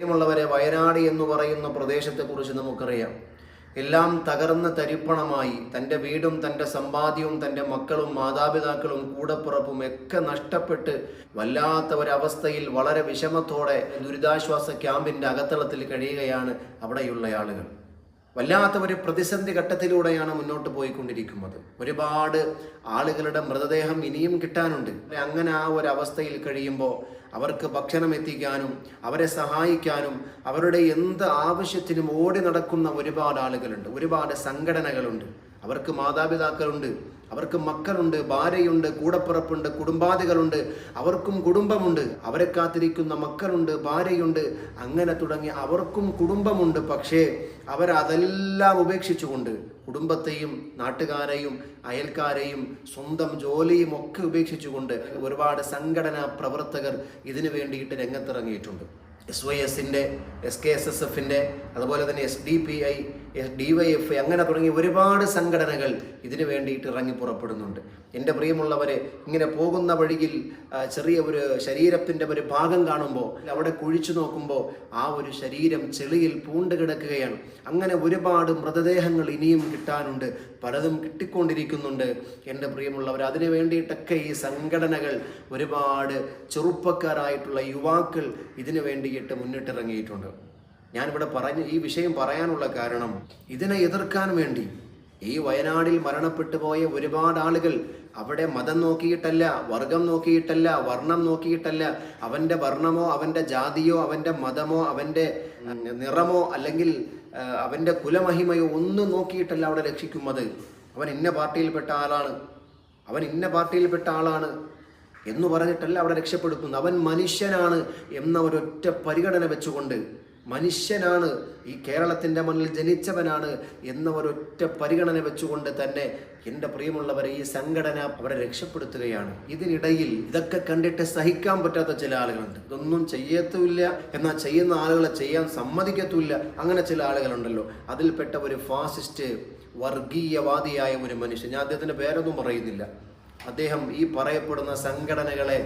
പ്രിയമുള്ളവരെ വയനാട് എന്ന് പറയുന്ന പ്രദേശത്തെക്കുറിച്ച് നമുക്കറിയാം. എല്ലാം തകർന്ന തരിപ്പണമായി തന്റെ വീടും തന്റെ സമ്പാദ്യവും തന്റെ മക്കളും മാതാപിതാക്കളും കൂടപ്പിറപ്പും ഒക്കെ നഷ്ടപ്പെട്ട് വല്ലാത്ത ഒരവസ്ഥയിൽ വളരെ വിഷമത്തോടെ ദുരിതാശ്വാസ ക്യാമ്പിന്റെ അകത്തളത്തിൽ കഴിയുകയാണ് അവിടെയുള്ള ആളുകൾ. വല്ലാത്ത ഒരു പ്രതിസന്ധി ഘട്ടത്തിലൂടെയാണ് മുന്നോട്ട് പോയിക്കൊണ്ടിരിക്കുന്നത്. ഒരുപാട് ആളുകളുടെ മൃതദേഹം ഇനിയും കിട്ടാനുണ്ട്. അങ്ങനെ ആ ഒരു അവസ്ഥയിൽ കഴിയുമ്പോൾ അവർക്ക് ഭക്ഷണം എത്തിക്കാനും അവരെ സഹായിക്കാനും അവരുടെ എന്ത് ആവശ്യത്തിനും ഓടി നടക്കുന്ന ഒരുപാട് ആളുകളുണ്ട്. ഒരുപാട് സംഘടനകളുണ്ട്. അവർക്ക് മാതാപിതാക്കളുണ്ട് അവർക്ക് മക്കളുണ്ട് ഭാര്യയുണ്ട് കൂടപ്പിറപ്പുണ്ട് കുടുംബാദികളുണ്ട് അവർക്കും കുടുംബമുണ്ട് അവരെ കാത്തിരിക്കുന്ന മക്കളുണ്ട് ഭാര്യയുണ്ട് അങ്ങനെ തുടങ്ങി അവർക്കും കുടുംബമുണ്ട്. പക്ഷേ അവരതെല്ലാം ഉപേക്ഷിച്ചുകൊണ്ട് കുടുംബത്തെയും നാട്ടുകാരെയും അയൽക്കാരെയും സ്വന്തം ജോലിയും ഒക്കെ ഉപേക്ഷിച്ചുകൊണ്ട് ഒരുപാട് സംഘടനാ പ്രവർത്തകർ ഇതിനു വേണ്ടിയിട്ട് രംഗത്തിറങ്ങിയിട്ടുണ്ട്. എസ് വൈ എസിന്റെ എസ് കെ എസ് എസ് എഫിന്റെ അതുപോലെ തന്നെ S D P I D Y F അങ്ങനെ തുടങ്ങി ഒരുപാട് സംഘടനകൾ ഇതിനു വേണ്ടിയിട്ട് ഇറങ്ങി പുറപ്പെടുന്നുണ്ട്. എന്റെ പ്രിയമുള്ളവരെ ഇങ്ങനെ പോകുന്ന വഴിയിൽ ചെറിയ ഒരു ശരീരത്തിന്റെ ഒരു ഭാഗം കാണുമ്പോൾ അവിടെ കുഴിച്ചു നോക്കുമ്പോൾ ആ ഒരു ശരീരം ചെളിയിൽ പൂണ്ട് കിടക്കുകയാണ്. അങ്ങനെ ഒരുപാട് മൃതദേഹങ്ങൾ ഇനിയും കിട്ടാനുണ്ട് പലതും കിട്ടിക്കൊണ്ടിരിക്കുന്നുണ്ട്. എന്റെ പ്രിയമുള്ളവർ അതിനു വേണ്ടിയിട്ടൊക്കെ ഈ സംഘടനകൾ ഒരുപാട് ചെറുപ്പക്കാരായിട്ടുള്ള യുവാക്കൾ ഇതിനു വേണ്ടിയിട്ട് മുന്നിട്ടിറങ്ങിയിട്ടുണ്ട്. ഞാനിവിടെ പറഞ്ഞ് ഈ വിഷയം പറയാനുള്ള കാരണം ഇതിനെ എതിർക്കാൻ വേണ്ടി ഈ വയനാടിൽ മരണപ്പെട്ടു പോയ ഒരുപാട് ആളുകൾ അവിടെ മതം നോക്കിയിട്ടല്ല വർഗം നോക്കിയിട്ടല്ല വർണം നോക്കിയിട്ടല്ല. അവന്റെ വർണമോ അവന്റെ ജാതിയോ അവന്റെ മതമോ അവന്റെ നിറമോ അല്ലെങ്കിൽ അവന്റെ കുലമഹിമയോ ഒന്നും നോക്കിയിട്ടല്ല അവിടെ രക്ഷിക്കുന്നത്. അവൻ ഇന്ന പാർട്ടിയിൽപ്പെട്ട ആളാണ്. അവൻ ഇന്ന പാർട്ടിയിൽപ്പെട്ട ആളാണ് എന്ന് പറഞ്ഞിട്ടല്ല അവിടെ രക്ഷപ്പെടുത്തുന്നത്. അവൻ മനുഷ്യനാണ് എന്ന ഒരൊറ്റ പരിഗണന വെച്ചുകൊണ്ട് മനുഷ്യനാണ്. ഈ കേരളത്തിന്റെ മണ്ണിൽ ജനിച്ചവനാണ് എന്ന ഒരൊറ്റ പരിഗണന വെച്ചുകൊണ്ട് തന്നെ എന്റെ പ്രിയമുള്ളവരെ ഈ സംഘടന അവരെ രക്ഷപ്പെടുത്തുകയാണ്. ഇതിനിടയിൽ ഇതൊക്കെ കണ്ടിട്ട് സഹിക്കാൻ പറ്റാത്ത ചില ആളുകളുണ്ട്. ഇതൊന്നും ചെയ്യത്തുമില്ല. എന്നാൽ ചെയ്യുന്ന ആളുകളെ ചെയ്യാൻ സമ്മതിക്കത്തുമില്ല. അങ്ങനെ ചില ആളുകളുണ്ടല്ലോ. അതിൽപ്പെട്ട ഒരു ഫാസിസ്റ്റ് വർഗീയവാദിയായ ഒരു മനുഷ്യൻ. ഞാൻ അദ്ദേഹത്തിന്റെ പേരൊന്നും പറയുന്നില്ല. അദ്ദേഹം ഈ പറയപ്പെടുന്ന സംഘടനകളെ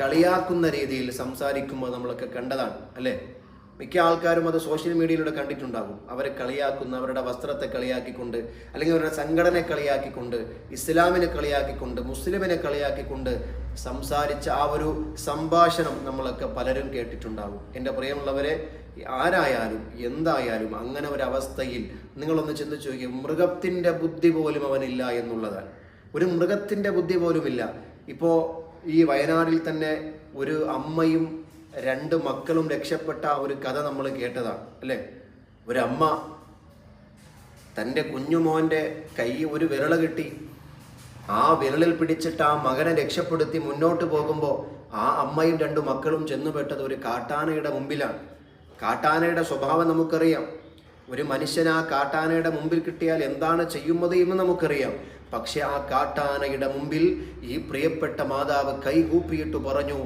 കളിയാക്കുന്ന രീതിയിൽ സംസാരിക്കുമ്പോൾ നമ്മളൊക്കെ കണ്ടതാണ് അല്ലേ? മിക്ക ആൾക്കാരും അത് സോഷ്യൽ മീഡിയയിലൂടെ കണ്ടിട്ടുണ്ടാകും. അവരെ കളിയാക്കുന്ന അവരുടെ വസ്ത്രത്തെ കളിയാക്കിക്കൊണ്ട് അല്ലെങ്കിൽ അവരുടെ സംഘടനയെ കളിയാക്കിക്കൊണ്ട് ഇസ്ലാമിനെ കളിയാക്കിക്കൊണ്ട് മുസ്ലിമിനെ കളിയാക്കിക്കൊണ്ട് സംസാരിച്ച ആ ഒരു സംഭാഷണം നമ്മളൊക്കെ പലരും കേട്ടിട്ടുണ്ടാകും. എന്റെ പ്രിയമുള്ളവരെ ആരായാലും എന്തായാലും അങ്ങനെ ഒരു അവസ്ഥയിൽ നിങ്ങളൊന്ന് ചിന്തിച്ചു നോക്കി മൃഗത്തിന്റെ ബുദ്ധി പോലും അവനില്ല എന്നുള്ളതാണ്. ഒരു മൃഗത്തിന്റെ ബുദ്ധി പോലുമില്ല. ഇപ്പോൾ ഈ വയനാടിൽ തന്നെ ഒരു അമ്മയും രണ്ട് മക്കളും രക്ഷപ്പെട്ട ഒരു കഥ നമ്മൾ കേട്ടതാണ് അല്ലേ? ഒരമ്മ തന്റെ കുഞ്ഞുമോന്റെ കൈ ഒരു വിരള കിട്ടി ആ വിരളിൽ പിടിച്ചിട്ട് ആ മകനെ രക്ഷപ്പെടുത്തി മുന്നോട്ട് പോകുമ്പോൾ ആ അമ്മയും രണ്ടു മക്കളും ചെന്നുപെട്ടത് ഒരു കാട്ടാനയുടെ മുമ്പിലാണ്. കാട്ടാനയുടെ സ്വഭാവം നമുക്കറിയാം. ഒരു മനുഷ്യൻ ആ കാട്ടാനയുടെ മുമ്പിൽ കിട്ടിയാൽ എന്താണ് ചെയ്യുന്നത് എന്ന് നമുക്കറിയാം. പക്ഷെ ആ കാട്ടാനയുടെ മുമ്പിൽ ഈ പ്രിയപ്പെട്ട മാതാവ് കൈകൂപ്പിയിട്ട് പറഞ്ഞു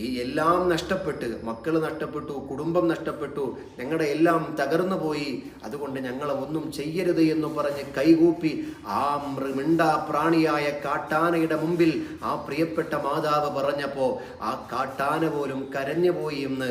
ഈ എല്ലാം നഷ്ടപ്പെട്ട് മക്കൾ നഷ്ടപ്പെട്ടു കുടുംബം നഷ്ടപ്പെട്ടു ഞങ്ങളുടെ എല്ലാം തകർന്നു പോയി. അതുകൊണ്ട് ഞങ്ങളെ ഒന്നും ചെയ്യരുത് എന്ന് പറഞ്ഞ് കൈകൂപ്പി ആ മിണ്ടാ പ്രാണിയായ കാട്ടാനയുടെ മുമ്പിൽ ആ പ്രിയപ്പെട്ട മാതാവ് പറഞ്ഞപ്പോൾ ആ കാട്ടാന പോലും കരഞ്ഞുപോയി എന്ന്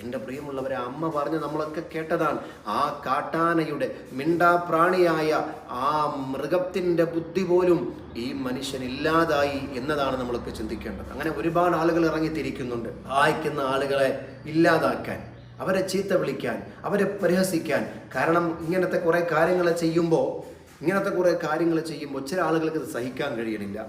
എന്റെ പ്രിയമുള്ളവരെ അമ്മ പറഞ്ഞ് നമ്മളൊക്കെ കേട്ടതാണ്. ആ കാട്ടാനയുടെ മിണ്ടാപ്രാണിയായ ആ മൃഗത്തിന്റെ ബുദ്ധി പോലും ഈ മനുഷ്യൻ ഇല്ലാതായി എന്നതാണ് നമ്മളൊക്കെ ചിന്തിക്കേണ്ടത്. അങ്ങനെ ഒരുപാട് ആളുകൾ ഇറങ്ങിത്തിരിക്കുന്നുണ്ട് വായിക്കുന്ന ആളുകളെ ഇല്ലാതാക്കാൻ അവരെ ചീത്ത വിളിക്കാൻ അവരെ പരിഹസിക്കാൻ. കാരണം ഇങ്ങനത്തെ കുറേ കാര്യങ്ങൾ ചെയ്യുമ്പോൾ ഇങ്ങനത്തെ കുറേ കാര്യങ്ങൾ ചെയ്യുമ്പോൾ ചില ആളുകൾക്ക് ഇത് സഹിക്കാൻ കഴിയണില്ല.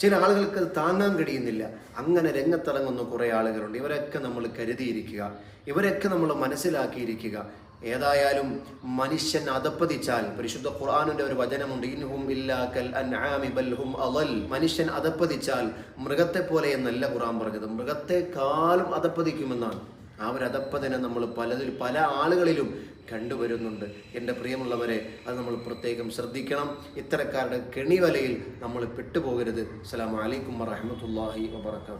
ചില ആളുകൾക്ക് അത് താങ്ങാൻ കഴിയുന്നില്ല. അങ്ങനെ രംഗത്തിറങ്ങുന്ന കുറേ ആളുകളുണ്ട്. ഇവരൊക്കെ നമ്മൾ കരുതിയിരിക്കുക. ഇവരൊക്കെ നമ്മൾ മനസ്സിലാക്കിയിരിക്കുക. ഏതായാലും മനുഷ്യൻ അതപ്പതിച്ചാൽ പരിശുദ്ധ ഖുർആാനിന്റെ ഒരു വചനമുണ്ട് ഇൻഹും ഇല്ലാക്കൽ കൽ അവൽ മനുഷ്യൻ അതപ്പതിച്ചാൽ മൃഗത്തെ പോലെ എന്നല്ല ഖുർആൻ പറഞ്ഞത്. മൃഗത്തെക്കാളും അതപ്പതിക്കുമെന്നാണ്. ആ ഒരു അതപ്പതിനെ നമ്മൾ പലതിൽ പല ആളുകളിലും കണ്ടുവരുന്നുണ്ട്. എന്റെ പ്രിയമുള്ളവരെ അത് നമ്മൾ പ്രത്യേകം ശ്രദ്ധിക്കണം. ഇത്തരക്കാരുടെ കെണിവലയിൽ നമ്മൾ പെട്ടുപോകരുത്. അസ്സലാമു അലൈക്കും വറഹ്മത്തുള്ളാഹി വബറകാതുഹു.